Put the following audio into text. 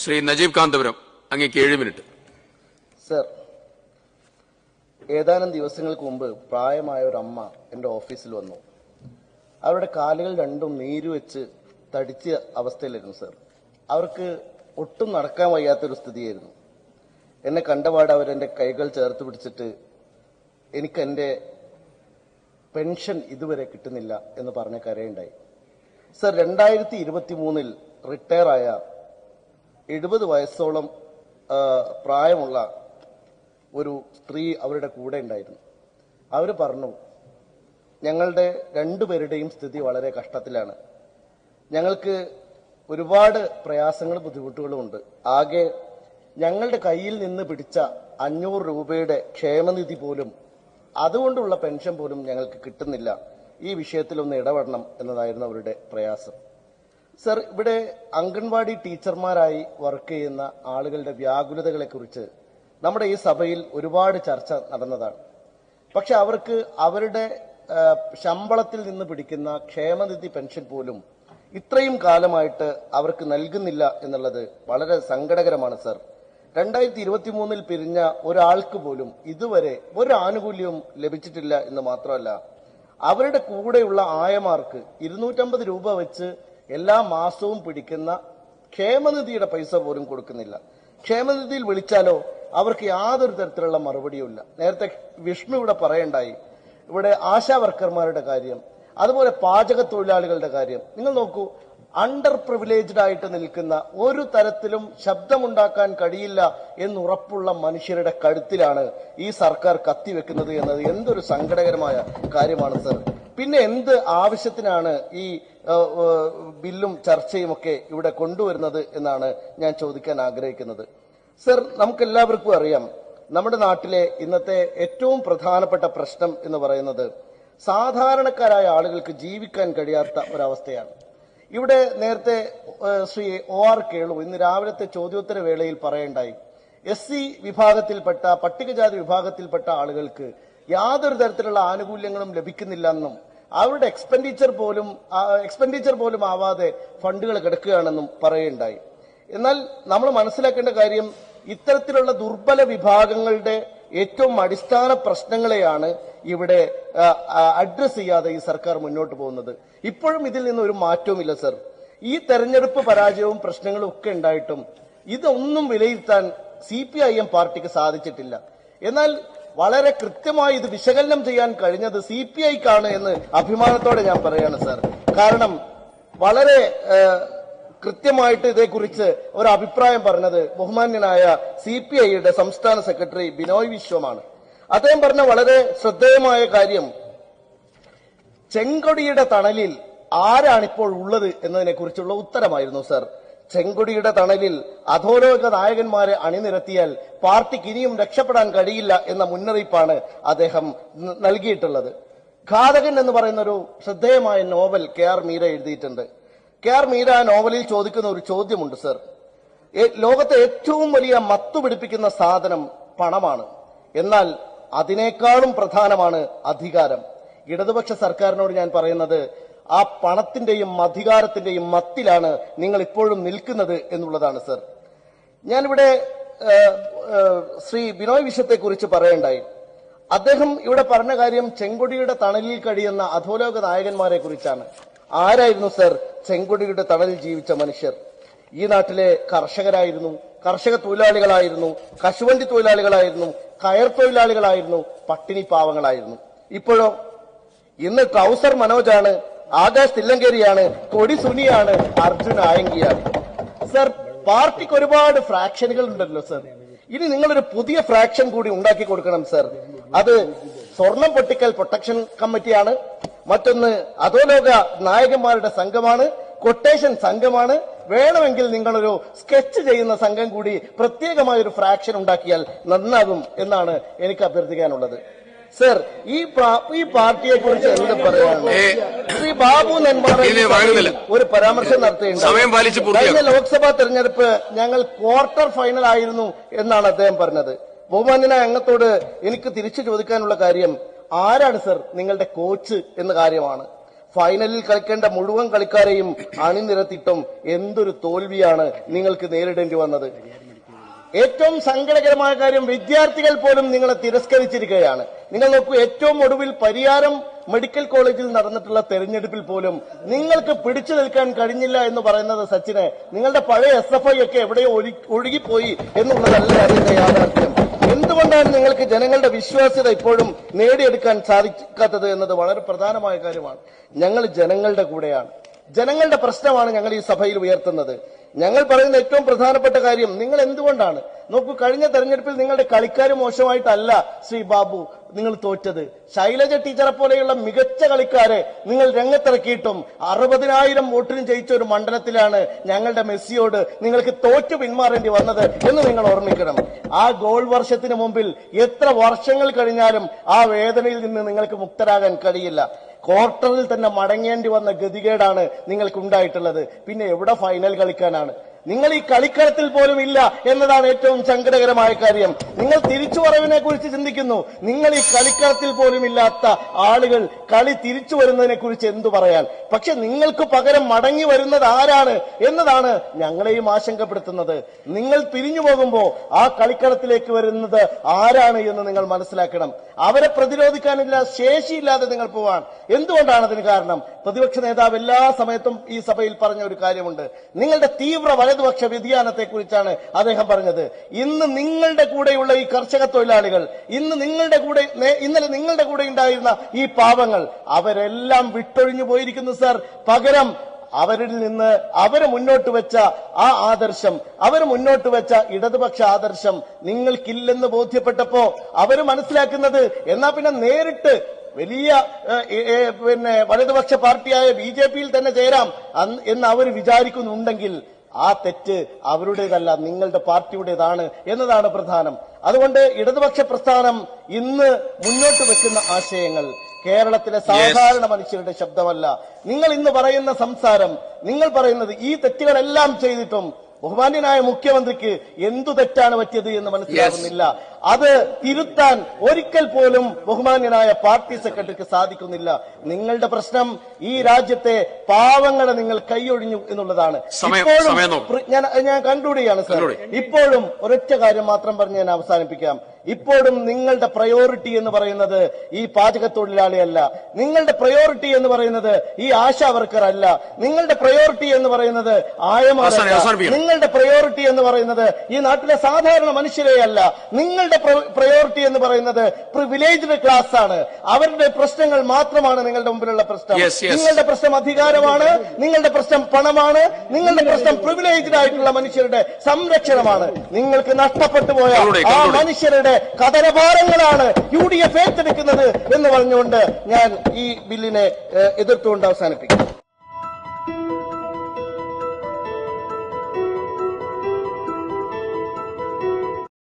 ശ്രീ നജീബ് കാന്തപുരം അങ്ങേക്ക് ഏഴ് minute. Sir ഏതാനും ദിവസങ്ങൾക്ക് മുമ്പ് പ്രായമായ ഒരു അമ്മ എന്റെ ഓഫീസിൽ വന്നു. അവരുടെ കാലുകൾ രണ്ടും നീര് വെച്ച് തടിച്ച അവസ്ഥയിലായിരുന്നു സർ. അവർക്ക് ഒട്ടും നടക്കാൻ വയ്യാത്തൊരു സ്ഥിതിയായിരുന്നു. എന്നെ കണ്ടപാട് അവരെന്റെ കൈകൾ ചേർത്ത് പിടിച്ചിട്ട് എനിക്ക് എന്റെ പെൻഷൻ ഇതുവരെ കിട്ടുന്നില്ല എന്ന് പറഞ്ഞ കരയുണ്ടായി. സർ രണ്ടായിരത്തി ഇരുപത്തി മൂന്നിൽ റിട്ടയറായ എഴുപത് വയസ്സോളം പ്രായമുള്ള ഒരു സ്ത്രീ അവരുടെ കൂടെ ഉണ്ടായിരുന്നു. അവർ പറഞ്ഞു ഞങ്ങളുടെ രണ്ടുപേരുടെയും സ്ഥിതി വളരെ കഷ്ടത്തിലാണ്. ഞങ്ങൾക്ക് ഒരുപാട് പ്രയാസങ്ങളും ബുദ്ധിമുട്ടുകളും ഉണ്ട്. ആകെ ഞങ്ങളുടെ കയ്യിൽ നിന്ന് പിടിച്ച അഞ്ഞൂറ് രൂപയുടെ ക്ഷേമനിധി പോലും അതുകൊണ്ടുള്ള പെൻഷൻ പോലും ഞങ്ങൾക്ക് കിട്ടുന്നില്ല. ഈ വിഷയത്തിൽ ഒന്ന് ഇടപെടണം എന്നതായിരുന്നു അവരുടെ പ്രയാസം. സർ ഇവിടെ അംഗൻവാടി ടീച്ചർമാരായി വർക്ക് ചെയ്യുന്ന ആളുകളുടെ വ്യാകുലതകളെ കുറിച്ച് നമ്മുടെ ഈ സഭയിൽ ഒരുപാട് ചർച്ച നടന്നതാണ്. പക്ഷെ അവർക്ക് അവരുടെ ശമ്പളത്തിൽ നിന്ന് പിടിക്കുന്ന ക്ഷേമനിധി പെൻഷൻ പോലും ഇത്രയും കാലമായിട്ട് അവർക്ക് നൽകുന്നില്ല എന്നുള്ളത് വളരെ സങ്കടകരമാണ് സർ. രണ്ടായിരത്തി ഇരുപത്തി മൂന്നിൽ പിരിഞ്ഞ ഒരാൾക്ക് പോലും ഇതുവരെ ഒരു ആനുകൂല്യവും ലഭിച്ചിട്ടില്ല എന്ന് മാത്രമല്ല അവരുടെ കൂടെയുള്ള ആയമാർക്ക് ഇരുന്നൂറ്റമ്പത് രൂപ വെച്ച് എല്ലാ മാസവും പിടിക്കുന്ന ക്ഷേമനിധിയുടെ പൈസ പോലും കൊടുക്കുന്നില്ല. ക്ഷേമനിധിയിൽ വിളിച്ചാലോ അവർക്ക് യാതൊരു തരത്തിലുള്ള മറുപടിയും ഇല്ല. നേരത്തെ വിഷ്ണു ഇവിടെ പറയണ്ടായി. ഇവിടെ ആശാ വർക്കർമാരുടെ കാര്യം അതുപോലെ പാചക തൊഴിലാളികളുടെ കാര്യം. നിങ്ങൾ നോക്കൂ അണ്ടർ പ്രിവിലേജ്ഡ് ആയിട്ട് നിൽക്കുന്ന ഒരു തരത്തിലും ശബ്ദമുണ്ടാക്കാൻ കഴിയില്ല എന്നുറപ്പുള്ള മനുഷ്യരുടെ കഴുത്തിലാണ് ഈ സർക്കാർ കത്തിവെക്കുന്നത് എന്നത് എന്തൊരു സങ്കടകരമായ കാര്യമാണ് സർ. പിന്നെ എന്ത് ആവശ്യത്തിനാണ് ഈ ബില്ലും ചർച്ചയും ഒക്കെ ഇവിടെ കൊണ്ടുവരുന്നത് എന്നാണ് ഞാൻ ചോദിക്കാൻ ആഗ്രഹിക്കുന്നത്. സർ നമുക്കെല്ലാവർക്കും അറിയാം നമ്മുടെ നാട്ടിലെ ഇന്നത്തെ ഏറ്റവും പ്രധാനപ്പെട്ട പ്രശ്നം എന്ന് പറയുന്നത് സാധാരണക്കാരായ ആളുകൾക്ക് ജീവിക്കാൻ കഴിയാത്ത ഒരവസ്ഥയാണ്. ഇവിടെ നേരത്തെ ശ്രീ ഒ ആർ കേളു ഇന്ന് രാവിലത്തെ ചോദ്യോത്തര വേളയിൽ പറയണ്ടായി എസ് സി വിഭാഗത്തിൽപ്പെട്ട പട്ടികജാതി വിഭാഗത്തിൽപ്പെട്ട ആളുകൾക്ക് യാതൊരു തരത്തിലുള്ള ആനുകൂല്യങ്ങളും ലഭിക്കുന്നില്ല എന്നും അവരുടെ എക്സ്പെൻഡിച്ചർ പോലും എക്സ്പെൻഡിച്ചർ പോലും ആവാതെ ഫണ്ടുകൾ കിടക്കുകയാണെന്നും പറയുണ്ടായി എന്നാൽ നമ്മൾ മനസ്സിലാക്കേണ്ട കാര്യം ഇത്തരത്തിലുള്ള ദുർബല വിഭാഗങ്ങളുടെ ഏറ്റവും അടിസ്ഥാന പ്രശ്നങ്ങളെയാണ് ഇവിടെ അഡ്രസ് ചെയ്യാതെ ഈ സർക്കാർ മുന്നോട്ട് പോകുന്നത്. ഇപ്പോഴും ഇതിൽ നിന്ന് ഒരു മാറ്റവുമില്ല സർ. ഈ തെരഞ്ഞെടുപ്പ് പരാജയവും പ്രശ്നങ്ങളും ഒക്കെ ഉണ്ടായിട്ടും ഇതൊന്നും വിലയിരുത്താൻ സി പി ഐ എം പാർട്ടിക്ക് സാധിച്ചിട്ടില്ല. എന്നാൽ വളരെ കൃത്യമായി ഇത് വിശകലനം ചെയ്യാൻ കഴിഞ്ഞത് സി പി ഐക്കാണ് എന്ന് അഭിമാനത്തോടെ ഞാൻ പറയാണ് സാർ. കാരണം വളരെ കൃത്യമായിട്ട് ഇതേക്കുറിച്ച് ഒരു അഭിപ്രായം പറഞ്ഞത് ബഹുമാന്യനായ സി പി ഐയുടെ സംസ്ഥാന സെക്രട്ടറി ബിനോയ് വിശ്വമാണ്. അദ്ദേഹം പറഞ്ഞ വളരെ ശ്രദ്ധേയമായ കാര്യം ചെങ്കൊടിയുടെ തണലിൽ ആരാണിപ്പോൾ ഉള്ളത് എന്നതിനെ കുറിച്ചുള്ള ഉത്തരമായിരുന്നു സർ. ചെങ്കൊടിയുടെ തണലിൽ അധോലോക നായകന്മാരെ അണിനിരത്തിയാൽ പാർട്ടിക്ക് ഇനിയും രക്ഷപ്പെടാൻ കഴിയില്ല എന്ന മുന്നറിയിപ്പാണ് അദ്ദേഹം നൽകിയിട്ടുള്ളത്. ഘാതകൻ എന്ന് പറയുന്ന ഒരു ശ്രദ്ധേയമായ നോവൽ കെ ആർ മീര എഴുതിയിട്ടുണ്ട്. കെ ആർ മീര നോവലിൽ ചോദിക്കുന്ന ഒരു ചോദ്യമുണ്ട് സർ. ലോകത്തെ ഏറ്റവും വലിയ മത്തു പിടിപ്പിക്കുന്ന സാധനം പണമാണ്. എന്നാൽ അതിനേക്കാളും പ്രധാനമാണ് അധികാരം. ഇടതുപക്ഷ സർക്കാരിനോട് ഞാൻ പറയുന്നത് ആ പണത്തിന്റെയും അധികാരത്തിന്റെയും മത്തിലാണ് നിങ്ങൾ ഇപ്പോഴും നിൽക്കുന്നത് എന്നുള്ളതാണ് സർ. ഞാനിവിടെ ശ്രീ ബിനോയ് വിശ്വത്തെ കുറിച്ച് പറയണ്ടായി. അദ്ദേഹം ഇവിടെ പറഞ്ഞ കാര്യം ചെങ്കൊടിയുടെ തണലിൽ കഴിയുന്ന അധോലോക നായകന്മാരെ കുറിച്ചാണ് ആരായിരുന്നു സർ ചെങ്കൊടിയുടെ തണലിൽ ജീവിച്ച മനുഷ്യർ? ഈ നാട്ടിലെ കർഷകരായിരുന്നു കർഷക തൊഴിലാളികളായിരുന്നു കശുവണ്ടി തൊഴിലാളികളായിരുന്നു കയർ തൊഴിലാളികളായിരുന്നു പട്ടിണി പാവങ്ങളായിരുന്നു. ഇപ്പോഴോ? ഇന്ന് ട്രൗസർ മനോജാണ് ആകാശ് തില്ലങ്കേരിയാണ് കൊടി സുനിയാണ് അർജുൻ ആയങ്കിയാണ്. സർ പാർട്ടിക്ക് ഒരുപാട് ഫ്രാക്ഷനുകൾ ഉണ്ടല്ലോ സർ. ഇനി നിങ്ങളൊരു പുതിയ ഫ്രാക്ഷൻ കൂടി ഉണ്ടാക്കി കൊടുക്കണം സർ. അത് സ്വർണം പൊട്ടിക്കൽ പ്രൊട്ടക്ഷൻ കമ്മിറ്റിയാണ്. മറ്റൊന്ന് അധോലോക നായകന്മാരുടെ സംഘമാണ് കൊട്ടേഷൻ സംഘമാണ്. വേണമെങ്കിൽ നിങ്ങളൊരു സ്കെച്ച് ചെയ്യുന്ന സംഘം കൂടി പ്രത്യേകമായ ഒരു ഫ്രാക്ഷൻ ഉണ്ടാക്കിയാൽ നന്നാകും എന്നാണ് എനിക്ക് അഭ്യർത്ഥിക്കാനുള്ളത്. സർ ഈ ഈ പാർട്ടിയെ കുറിച്ച് എന്ത് പറയാനുള്ളത്? ഈ ബാബു ഒരു പരാമർശം നടത്തിയിട്ടുണ്ട്. കഴിഞ്ഞ ലോക്സഭാ തെരഞ്ഞെടുപ്പ് ഞങ്ങൾ ക്വാർട്ടർ ഫൈനൽ ആയിരുന്നു എന്നാണ് അദ്ദേഹം പറഞ്ഞത്. ബഹുമാന്യനായ അംഗത്തോട് എനിക്ക് തിരിച്ചു ചോദിക്കാനുള്ള കാര്യം ആരാണ് സർ നിങ്ങളുടെ കോച്ച് എന്ന കാര്യമാണ്. ഫൈനലിൽ കളിക്കേണ്ട മുഴുവൻ കളിക്കാരെയും അണിനിരത്തിയിട്ടും എന്തൊരു തോൽവിയാണ് നിങ്ങൾക്ക് നേരിടേണ്ടി വന്നത്. ഏറ്റവും സങ്കടകരമായ കാര്യം വിദ്യാർത്ഥികൾ പോലും നിങ്ങളെ തിരസ്കരിച്ചിരിക്കുകയാണ്. നിങ്ങൾ നോക്കൂ ഏറ്റവും ഒടുവിൽ പരിയാരം മെഡിക്കൽ കോളേജിൽ നടന്നിട്ടുള്ള തെരഞ്ഞെടുപ്പിൽ പോലും നിങ്ങൾക്ക് പിടിച്ചു നിൽക്കാൻ കഴിഞ്ഞില്ല എന്ന് പറയുന്നത് സച്ചിനെ നിങ്ങളുടെ പഴയ എസ് എഫ് ഐ ഒക്കെ എവിടെയോ ഒഴി- ഒഴുകിപ്പോയി എന്നുള്ളതല്ല അതിന്റെ യാഥാർത്ഥ്യം. എന്തുകൊണ്ടാണ് നിങ്ങൾക്ക് ജനങ്ങളുടെ വിശ്വാസ്യത ഇപ്പോഴും നേടിയെടുക്കാൻ സാധിക്കാത്തത് എന്നത് വളരെ പ്രധാനമായ കാര്യമാണ്. ഞങ്ങൾ ജനങ്ങളുടെ കൂടെയാണ്. ജനങ്ങളുടെ പ്രശ്നമാണ് ഞങ്ങൾ ഈ സഭയിൽ ഉയർത്തുന്നത്. ഞങ്ങൾ പറയുന്ന ഏറ്റവും പ്രധാനപ്പെട്ട കാര്യം നിങ്ങൾ എന്തുകൊണ്ടാണ്? നോക്കൂ കഴിഞ്ഞ തെരഞ്ഞെടുപ്പിൽ നിങ്ങളുടെ കളിക്കാർ മോശമായിട്ടല്ല ശ്രീ ബാബു നിങ്ങൾ തോറ്റത്. ശൈലജ ടീച്ചറെ പോലെയുള്ള മികച്ച കളിക്കാരെ നിങ്ങൾ രംഗത്തിറക്കിയിട്ടും അറുപതിനായിരം വോട്ടിന് ജയിച്ച ഒരു മണ്ഡലത്തിലാണ് ഞങ്ങളുടെ മെസ്സിയോട് നിങ്ങൾക്ക് തോറ്റു പിന്മാറേണ്ടി വന്നത് എന്ന് നിങ്ങൾ ഓർമ്മിക്കണം. ആ ഗോൾ വർഷത്തിന് മുമ്പിൽ എത്ര വർഷങ്ങൾ കഴിഞ്ഞാലും ആ വേദനയിൽ നിന്ന് നിങ്ങൾക്ക് മുക്തരാകാൻ കഴിയില്ല. ക്വാർട്ടറിൽ തന്നെ മടങ്ങേണ്ടി വന്ന ഗതികേടാണ് നിങ്ങൾക്ക് ഉണ്ടായിട്ടുള്ളത് പിന്നെ എവിടെ ഫൈനൽ കളിക്കാനാണ്? നിങ്ങൾ ഈ കളിക്കളത്തിൽ പോലും ഇല്ല എന്നതാണ് ഏറ്റവും സങ്കടകരമായ കാര്യം. നിങ്ങൾ തിരിച്ചുവരവിനെ കുറിച്ച് ചിന്തിക്കുന്നു. നിങ്ങൾ ഈ കളിക്കളത്തിൽ പോലും ഇല്ലാത്ത ആളുകൾ കളി തിരിച്ചു വരുന്നതിനെ കുറിച്ച് എന്തു പറയാൻ? പക്ഷെ നിങ്ങൾക്ക് പകരം മടങ്ങി വരുന്നത് ആരാണ് എന്നതാണ് ഞങ്ങളെയും ആശങ്കപ്പെടുത്തുന്നത്. നിങ്ങൾ പിരിഞ്ഞു പോകുമ്പോൾ ആ കളിക്കളത്തിലേക്ക് വരുന്നത് ആരാണ് എന്ന് നിങ്ങൾ മനസ്സിലാക്കണം. അവരെ പ്രതിരോധിക്കാനില്ല ശേഷിയില്ലാതെ നിങ്ങൾ പോവാൻ. എന്തുകൊണ്ടാണ് അതിന് കാരണം? പ്രതിപക്ഷ നേതാവ് എല്ലാ സമയത്തും ഈ സഭയിൽ പറഞ്ഞ ഒരു കാര്യമുണ്ട്. നിങ്ങളുടെ തീവ്ര വലതുപക്ഷ വ്യതിയാനത്തെ കുറിച്ചാണ് അദ്ദേഹം പറഞ്ഞത്. ഇന്ന് നിങ്ങളുടെ കൂടെയുള്ള ഈ കർഷക തൊഴിലാളികൾ ഇന്ന് നിങ്ങളുടെ കൂടെ ഇന്നലെ നിങ്ങളുടെ കൂടെ ഉണ്ടായിരുന്ന ഈ പാവങ്ങൾ അവരെല്ലാം വിട്ടൊഴിഞ്ഞു പോയിരിക്കുന്നു സർ. പകരം അവരിൽ നിന്ന് അവർ മുന്നോട്ട് വെച്ച ആ ആദർശം അവർ മുന്നോട്ട് വെച്ച ഇടതുപക്ഷ ആദർശം നിങ്ങൾക്കില്ലെന്ന് ബോധ്യപ്പെട്ടപ്പോ അവർ മനസ്സിലാക്കുന്നത് എന്നാ പിന്നെ നേരിട്ട് വലിയ പിന്നെ വലതുപക്ഷ പാർട്ടിയായ ബി ജെ പിയിൽ തന്നെ ചേരാം എന്ന് അവർ വിചാരിക്കുന്നുണ്ടെങ്കിൽ ആ തെറ്റ് അവരുടേതല്ല നിങ്ങളുടെ പാർട്ടിയുടേതാണ് എന്നതാണ് പ്രധാനം. അതുകൊണ്ട് ഇടതുപക്ഷ പ്രസ്ഥാനം ഇന്ന് മുന്നോട്ട് വെക്കുന്ന ആശയങ്ങൾ കേരളത്തിലെ സാധാരണ മനുഷ്യരുടെ ശബ്ദമല്ല. നിങ്ങൾ ഇന്ന് പറയുന്ന സംസാരം നിങ്ങൾ പറയുന്നത് ഈ തെറ്റുകളെല്ലാം ചെയ്തിട്ടും ബഹുമാന്യനായ മുഖ്യമന്ത്രിക്ക് എന്തു തെറ്റാണ് പറ്റിയത് എന്ന് മനസ്സിലാകുന്നില്ല. അത് തിരുത്താൻ ഒരിക്കൽ പോലും ബഹുമാന്യനായ പാർട്ടി സെക്രട്ടറിക്ക് സാധിക്കുന്നില്ല. നിങ്ങളുടെ പ്രശ്നം ഈ രാജ്യത്തെ പാവങ്ങളെ നിങ്ങൾ കൈയൊഴിഞ്ഞു എന്നുള്ളതാണ്. ഇപ്പോഴും ഞാൻ ഞാൻ കണ്ടുകൂടിയാണ് സാർ. ഇപ്പോഴും ഒരൊറ്റ കാര്യം മാത്രം പറഞ്ഞ് ഞാൻ അവസാനിപ്പിക്കാം. ഇപ്പോഴും നിങ്ങളുടെ പ്രയോറിറ്റി എന്ന് പറയുന്നത് ഈ പാചക തൊഴിലാളിയല്ല നിങ്ങളുടെ പ്രയോറിറ്റി എന്ന് പറയുന്നത് ഈ ആശാ വർക്കർ അല്ല. നിങ്ങളുടെ പ്രയോറിറ്റി എന്ന് പറയുന്നത് ആയമാരല്ല നിങ്ങളുടെ പ്രയോറിറ്റി എന്ന് പറയുന്നത് ഈ നാട്ടിലെ സാധാരണ മനുഷ്യരെയല്ല നിങ്ങളുടെ പ്രയോറിറ്റി എന്ന് പറയുന്നത് പ്രിവിലേജ്ഡ് ക്ലാസ് ആണ്. അവരുടെ പ്രശ്നങ്ങൾ മാത്രമാണ് നിങ്ങളുടെ മുമ്പിലുള്ള പ്രശ്നം. നിങ്ങളുടെ പ്രശ്നം അധികാരമാണ് നിങ്ങളുടെ പ്രശ്നം പണമാണ് നിങ്ങളുടെ പ്രശ്നം പ്രിവിലേജ്ഡ് ആയിട്ടുള്ള മനുഷ്യരുടെ സംരക്ഷണമാണ്. നിങ്ങൾക്ക് നഷ്ടപ്പെട്ടു പോയ ആ. മനുഷ്യരുടെ കഥനഭാരങ്ങളാണ് യു ഡി എഫ് ഏറ്റെടുക്കുന്നത് എന്ന് പറഞ്ഞുകൊണ്ട് ഞാൻ ഈ ബില്ലിനെ എതിർത്തുകൊണ്ട് അവസാനിപ്പിക്കും